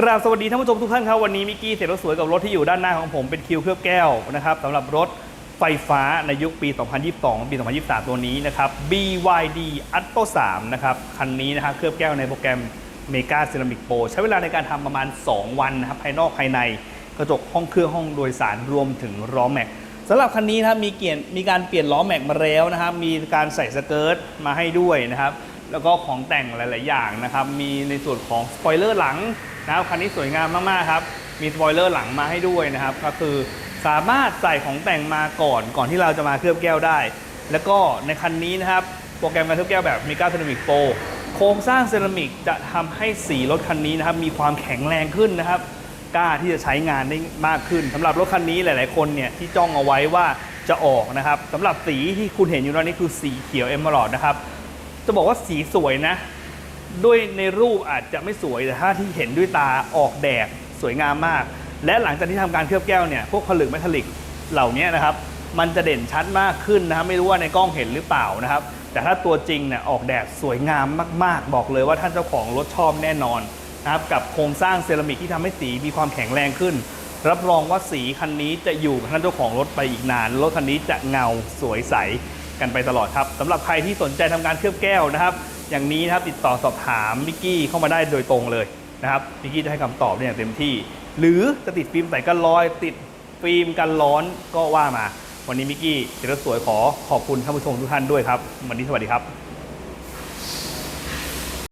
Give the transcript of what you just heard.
กราบสวัสดีท่านผู้ชมทุกท่านครับ วันนี้มิกกี้เสร็จรถสวยกับรถที่อยู่ด้านหน้าของผมเป็นคิวเคลือบแก้วนะครับสำหรับรถไฟฟ้าในยุคปี 2022 ปี 2023 ตัวนี้นะครับ BYD Atto 3 นะครับ คันนี้นะครับเคลือบแก้วในโปรแกรม Mega Ceramic Pro ใช้เวลาในการทำประมาณ 2 วันนะครับ ภายนอกภายในกระจกห้องเครื่องห้องโดยสารรวมถึงล้อแม็กสำหรับคันนี้นะครับมีเกียนมีการเปลี่ยนล้อแม็กมาแล้วนะครับมีการใส่สเกิร์ตมาให้ด้วยนะครับแล้วก็ของแต่งหลาย ๆ อย่างนะครับมีในส่วนของสปอยเลอร์หลัง นะครับคันนี้สวยงามมากๆครับมีสปอยเลอร์หลังมาให้ด้วยนะครับ ก็คือสามารถใส่ของแต่งมาก่อนก่อนที่เราจะมาเคลือบแก้วได้ แล้วก็ในคันนี้นะครับโปรแกรมการเคลือบแก้วแบบ m e g a Ceramic Pro โครงสร้างเซรามิกจะทำให้สีรถคันนี้นะครับมีความแข็งแรงขึ้นนะครับกล้าที่จะใช้งานได้มากขึ้นสำหรับรถคันนี้หลาย ๆ คนเนี่ยที่จ้องเอาไว้ว่าจะออกนะครับสำหรับสีที่คุณเห็นอยู่ตอนนี้คือสีเขียวเอมเมอรัลนะครับจะบอกว่าสีสวยนะ ด้วยในรูปอาจจะไม่สวยแต่ถ้าที่เห็นด้วยตาออกแดดสวยงามมาก และหลังจากที่ทำการเคลือบแก้วเนี่ยพวกผลึกเมทัลลิกเหล่านี้นะครับมันจะเด่นชัดมากขึ้นนะครับไม่รู้ว่าในกล้องเห็นหรือเปล่านะครับ แต่ถ้าตัวจริงเนี่ยออกแดดสวยงามมากๆ บอกเลยว่าท่านเจ้าของรถชอบแน่นอนนะครับกับโครงสร้างเซรามิกที่ทำให้สีมีความแข็งแรงขึ้น รับรองว่าสีคันนี้จะอยู่กับท่านเจ้าของรถไปอีกนานรถคันนี้จะเงาสวยใสกันไปตลอดครับสำหรับใครที่สนใจทำการเคลือบแก้วนะครับ อย่างนี้นะครับติดต่อสอบถามมิกกี้เข้ามาได้โดยตรงเลยนะครับมิกกี้จะให้คำตอบได้อย่างเต็มที่ หรือจะติดฟิล์มใส่กันรอย ติดฟิล์มกันร้อนก็ว่ามา วันนี้มิกกี้เจริญสวยขอขอบคุณท่านผู้ชมทุกท่านด้วยครับ วันนี้สวัสดีครับ